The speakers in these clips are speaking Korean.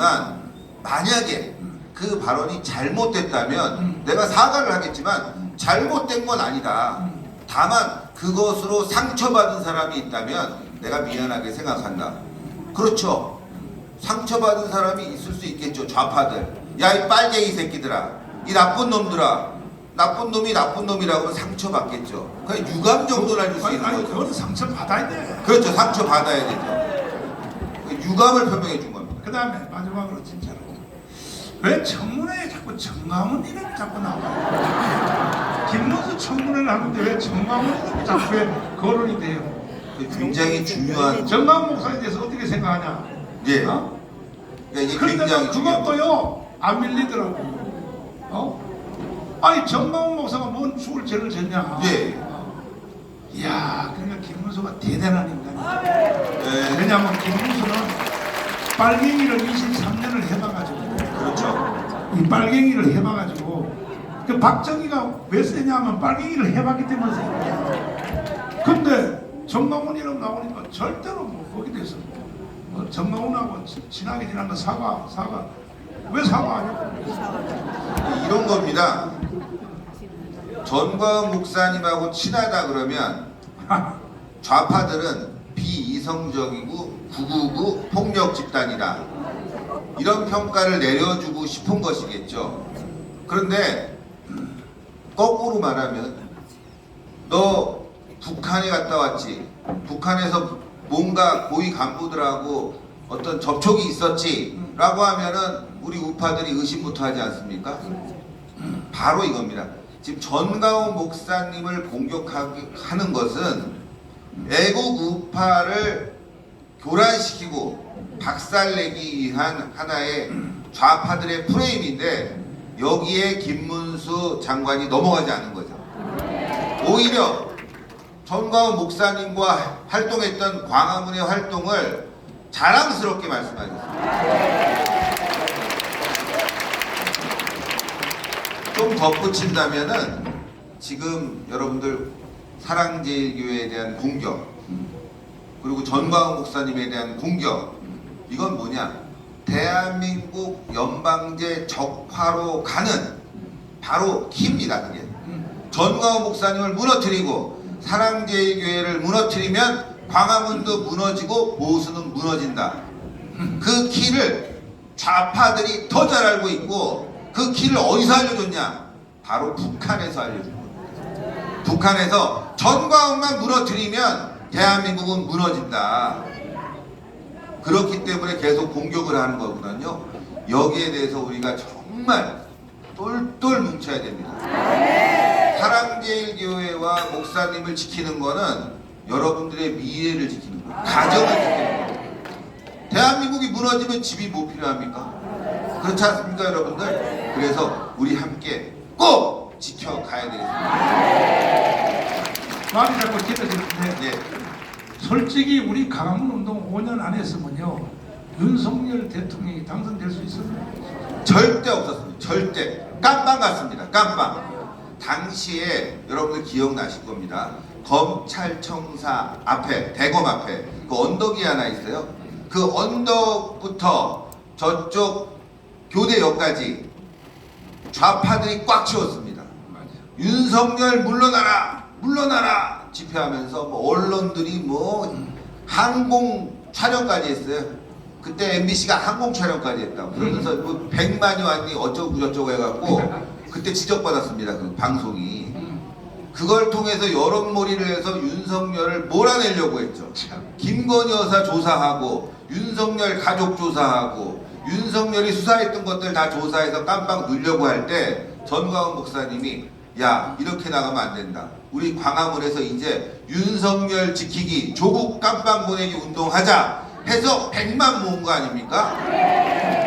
있지만 만약에 그 발언이 잘못됐다면 음. 내가 사과를 하겠지만 잘못된 건 아니다. 다만 그것으로 상처받은 사람이 있다면 내가 미안하게 생각한다. 그렇죠. 상처받은 사람이 있을 수 있겠죠. 좌파들. 야 이 빨갱이 새끼들아. 이 나쁜 놈들아. 나쁜 놈이 나쁜 놈이라고 상처받겠죠. 그냥 유감 정도는 알수 아니, 있는 아니 거죠. 그거는 상처 받아야 돼. 그렇죠. 상처 받아야 되죠. 그 유감을 표명해 준 겁니다. 그 다음에 마지막으로 진짜로 왜 청문회에 자꾸 정강훈 이름이 자꾸 나와요? 김문수 청문회를 하는데 왜 정강훈 이름이 자꾸 왜 거론이 돼요? 그 굉장히 중요한 정강훈 목사에 대해서 어떻게 생각하냐? 예. 어? 그러니까 이게 그런데. 그것도요 안 밀리더라고. 어? 아니 정강훈 목사가 뭔 죽을 죄를 졌냐? 예. 어. 이야, 그러니까 김문수가 대단한 인간이야. 예. 왜냐하면 김문수는 빨갱이를 23년을 해봐가지고 그렇죠. 이 빨갱이를 해봐가지고 그 박정희가 왜 세냐면 빨갱이를 해봤기 때문에 센 거야. 근데 정강훈 이름 나오니까 절대로 뭐 거기 대해서 뭐 정강훈하고 지- 친하게 거 사과 사과 왜 사과하냐고 이런 겁니다. 전광훈 목사님하고 친하다 그러면 좌파들은 비이성적이고 구구구 폭력 집단이다. 이런 평가를 내려주고 싶은 것이겠죠. 그런데 거꾸로 말하면 너 북한에 갔다 왔지. 북한에서 뭔가 고위 간부들하고 어떤 접촉이 있었지. 라고 하면은 우리 우파들이 의심부터 하지 않습니까? 바로 이겁니다. 지금 전가훈 목사님을 공격하는 것은 애국 우파를 교란시키고 박살내기 위한 하나의 좌파들의 프레임인데 여기에 김문수 장관이 넘어가지 않은 거죠. 오히려 전가훈 목사님과 활동했던 광화문의 활동을 자랑스럽게 말씀하셨습니다. 좀 덧붙인다면은 지금 여러분들 사랑제일교회에 대한 공격 그리고 전광훈 목사님에 대한 공격 이건 뭐냐 대한민국 연방제 적화로 가는 바로 키입니다 그게 전광훈 목사님을 무너뜨리고 사랑제일교회를 무너뜨리면 광화문도 무너지고 보수는 무너진다 그 키를 좌파들이 더 잘 알고 있고 그 키를 어디서 알려줬냐? 바로 북한에서 알려준 거예요. 북한에서 전광훈만 무너뜨리면 대한민국은 무너진다. 그렇기 때문에 계속 공격을 하는 거거든요. 여기에 대해서 우리가 정말 똘똘 뭉쳐야 됩니다. 사랑제일교회와 목사님을 지키는 거는 여러분들의 미래를 지키는 거예요. 가정을 지키는 거예요. 대한민국이 무너지면 집이 뭐 필요합니까? 그렇지 않습니까, 여러분들? 그래서 우리 함께 꼭 지켜가야 되겠습니다. 말이 자꾸 길어지는데 네, 솔직히 우리 강화문 운동 5년 안 했으면요 윤석열 대통령이 당선될 수 있었나요? 절대 없었습니다. 절대. 깜빵 같습니다. 깜빵. 당시에 여러분들 기억나실 겁니다. 검찰청사 앞에, 대검 앞에 그 언덕이 하나 있어요. 그 언덕부터 저쪽 교대역까지 좌파들이 꽉 채웠습니다. 윤석열 물러나라 물러나라 집회하면서 뭐 언론들이 뭐 항공 촬영까지 했어요. 그때 MBC가 항공 촬영까지 했다고 그러면서 뭐 백만이 왔니 어쩌고 저쩌고 해갖고 그때 지적받았습니다. 그 방송이 그걸 통해서 여론몰이를 해서 윤석열을 몰아내려고 했죠. 김건희 여사 조사하고 윤석열 가족 조사하고 윤석열이 수사했던 것들 다 조사해서 깜빡 넣으려고 할 때 전광훈 목사님이 야 이렇게 나가면 안 된다. 우리 광화문에서 이제 윤석열 지키기 조국 깜빵 보내기 운동하자 해서 100만 모은 거 아닙니까?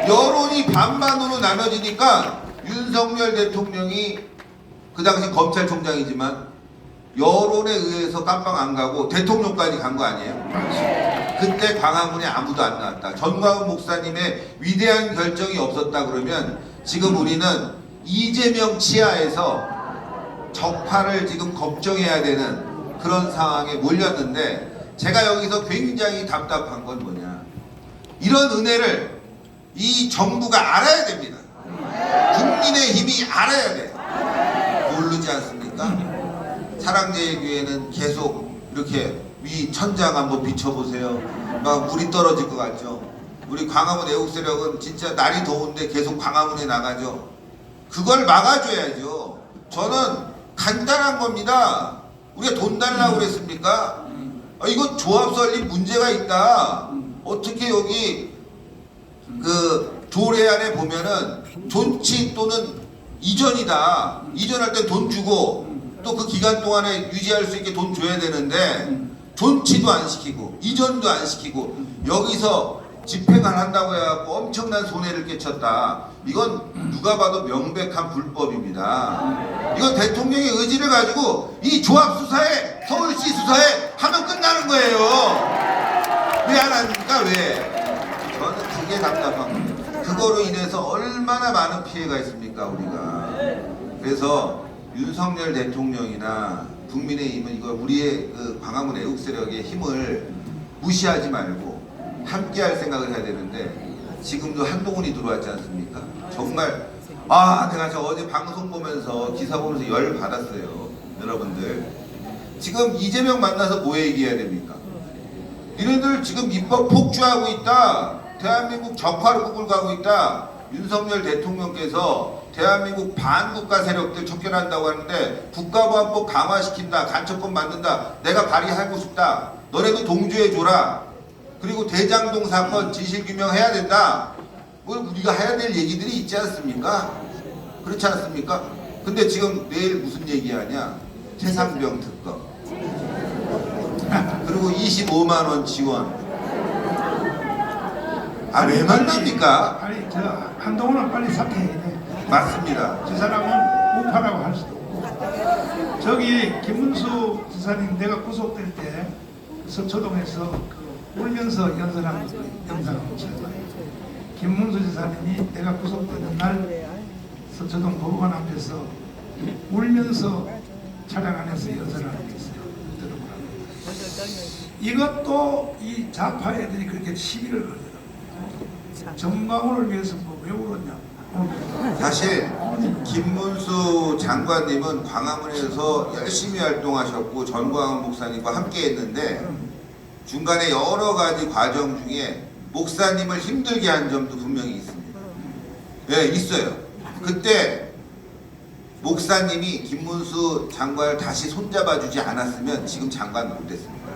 여론이 반반으로 나눠지니까 윤석열 대통령이 그 당시 검찰총장이지만 여론에 의해서 깜빵 안 가고 대통령까지 간 거 아니에요? 그때 광화문에 아무도 안 나왔다. 전광훈 목사님의 위대한 결정이 없었다 그러면 지금 우리는 이재명 치하에서 적파를 지금 걱정해야 되는 그런 상황에 몰렸는데 제가 여기서 굉장히 답답한 건 뭐냐. 이런 은혜를 이 정부가 알아야 됩니다. 국민의 힘이 알아야 돼. 모르지 않습니까? 사랑제의 교회는 계속 이렇게 위 천장 한번 비춰보세요. 막 물이 떨어질 것 같죠. 우리 광화문 애국세력은 진짜 날이 더운데 계속 광화문에 나가죠. 그걸 막아줘야죠. 저는 간단한 겁니다. 우리가 돈 달라고 그랬습니까? 아, 이거 조합 설립 문제가 있다. 어떻게 여기 그 조례안에 보면은 존치 또는 이전이다. 이전할 때 돈 주고 또 그 기간 동안에 유지할 수 있게 돈 줘야 되는데 존치도 안 시키고 이전도 안 시키고 여기서 집행을 한다고 해갖고 엄청난 손해를 끼쳤다. 이건 누가 봐도 명백한 불법입니다. 이건 대통령의 의지를 가지고 이 조합 수사에 서울시 수사에 하면 끝나는 거예요. 왜안 합니까? 왜? 저는 그게 답답한 겁니다. 그거로 인해서 얼마나 많은 피해가 있습니까, 우리가. 그래서 윤석열 대통령이나 국민의힘은 이거 우리의 그 광화문 애국 세력의 힘을 무시하지 말고 함께 할 생각을 해야 되는데 지금도 한동훈이 들어왔지 않습니까? 정말 아 내가 저 어제 방송 보면서 기사 보면서 열 받았어요 여러분들 지금 이재명 만나서 뭐 얘기해야 됩니까? 니네들 지금 입법 폭주하고 있다. 대한민국 적화로 구글 가고 있다. 윤석열 대통령께서 대한민국 반국가 세력들 척결한다고 하는데 국가보안법 강화시킨다. 간첩법 만든다. 내가 발의하고 싶다. 너네도 동조해줘라. 그리고 대장동 사건 진실규명해야 된다. 뭐 우리가 해야 될 얘기들이 있지 않습니까? 그렇지 않습니까? 근데 지금 내일 무슨 얘기하냐? 최상병 특검. 그리고 25만 원 지원. 아 왜 만납니까? 빨리 저 한동훈은 빨리 사퇴해야 돼. 맞습니다. 저 사람은 우파라고 할 수도 없고 저기 김문수 지사님 내가 구속될 때 서초동에서 그 울면서 연설한 그 영상을 보셨나요? 김문수 지사님이 내가 구속되는 날 서초동 법원 앞에서 울면서 차량 안에서 연설하는 게 있어요. 이것도 이 좌파 애들이 그렇게 시비를 걸더라고요. 정광훈을 위해서 뭐왜 울었냐? 사실 김문수 장관님은 광화문에서 열심히 활동하셨고 전광훈 목사님과 함께 했는데 중간에 여러 가지 과정 중에 목사님을 힘들게 한 점도 분명히 있습니다. 네, 있어요. 그때 목사님이 김문수 장관을 다시 손잡아주지 않았으면 지금 장관 못됐습니다.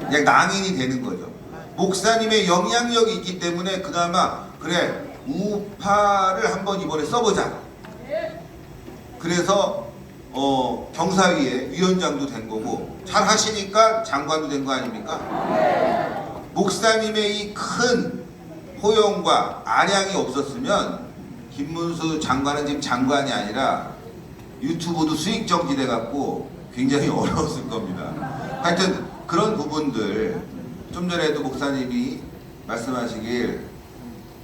그냥 낭인이 되는 거죠. 목사님의 영향력이 있기 때문에 그나마 그래 우파를 한번 이번에 써보자. 그래서 어, 경사위에 위원장도 된 거고 잘 하시니까 장관도 된 거 아닙니까? 목사님의 이 큰 호용과 안양이 없었으면 김문수 장관은 지금 장관이 아니라 유튜브도 수익적 기대 갖고 굉장히 어려웠을 겁니다. 하여튼 그런 부분들 좀 전에도 목사님이 말씀하시길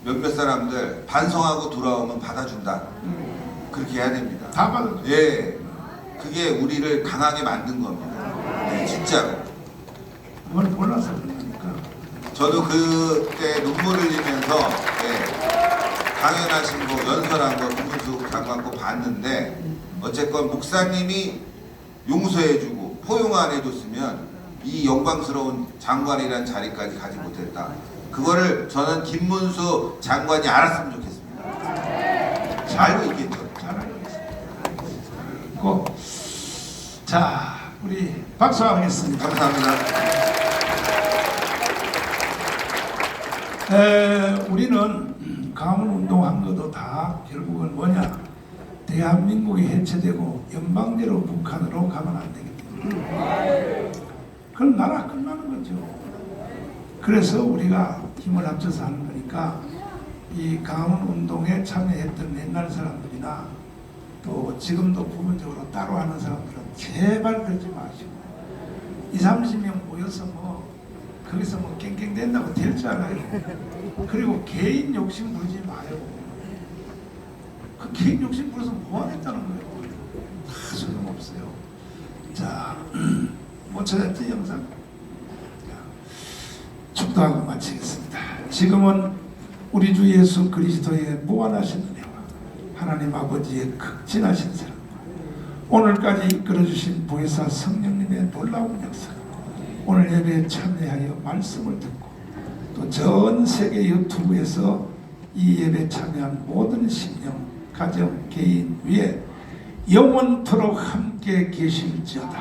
몇몇 사람들 반성하고 돌아오면 받아준다. 그렇게 해야 됩니다. 다 받아. 예, 그게 우리를 강하게 만든 겁니다. 네, 진짜로. 그걸 몰라서 그러니까. 저도 그때 눈물 흘리면서 예, 강연하신 거 연설한 거 김문수 장관 거 봤는데 어쨌건 목사님이 용서해주고 포용 안 해줬으면 이 영광스러운 장관이란 자리까지 가지 못했다. 그거를 저는 김문수 장관이 알았으면 좋겠습니다. 잘 알고 있겠죠. 잘 알고 있습니다. 고. 자, 우리 박수하겠습니다. 감사합니다. 에, 우리는 강원 운동한 것도 다 결국은 뭐냐? 대한민국이 해체되고 연방제로 북한으로 가면 안 되기 때문에 그럼 나라 끝나는 거죠. 그래서 우리가 힘을 합쳐서 하는 거니까 이 강원 운동에 참여했던 옛날 사람들이나 또 지금도 부분적으로 따로 하는 사람들은 제발 그러지 마시고 2, 30명 모여서 뭐 거기서 뭐 깽깽댄다고 될 줄 알아요. 그리고 개인 욕심 부리지 마요. 그 개인 욕심 부려서 뭐 하겠다는 거예요. 다 소용없어요. 자, 못 찾았지 영상? 자, 축도하고 마치겠습니다. 지금은 우리 주 예수 그리스도의 무한하신 은혜와 하나님 아버지의 극진하신 사랑 오늘까지 이끌어주신 보혜사 성령님의 놀라운 역사 오늘 예배에 참여하여 말씀을 듣고 또 전 세계 유튜브에서 이 예배 참여한 모든 신령, 가정, 개인 위에 영원토록 함께 계실지어다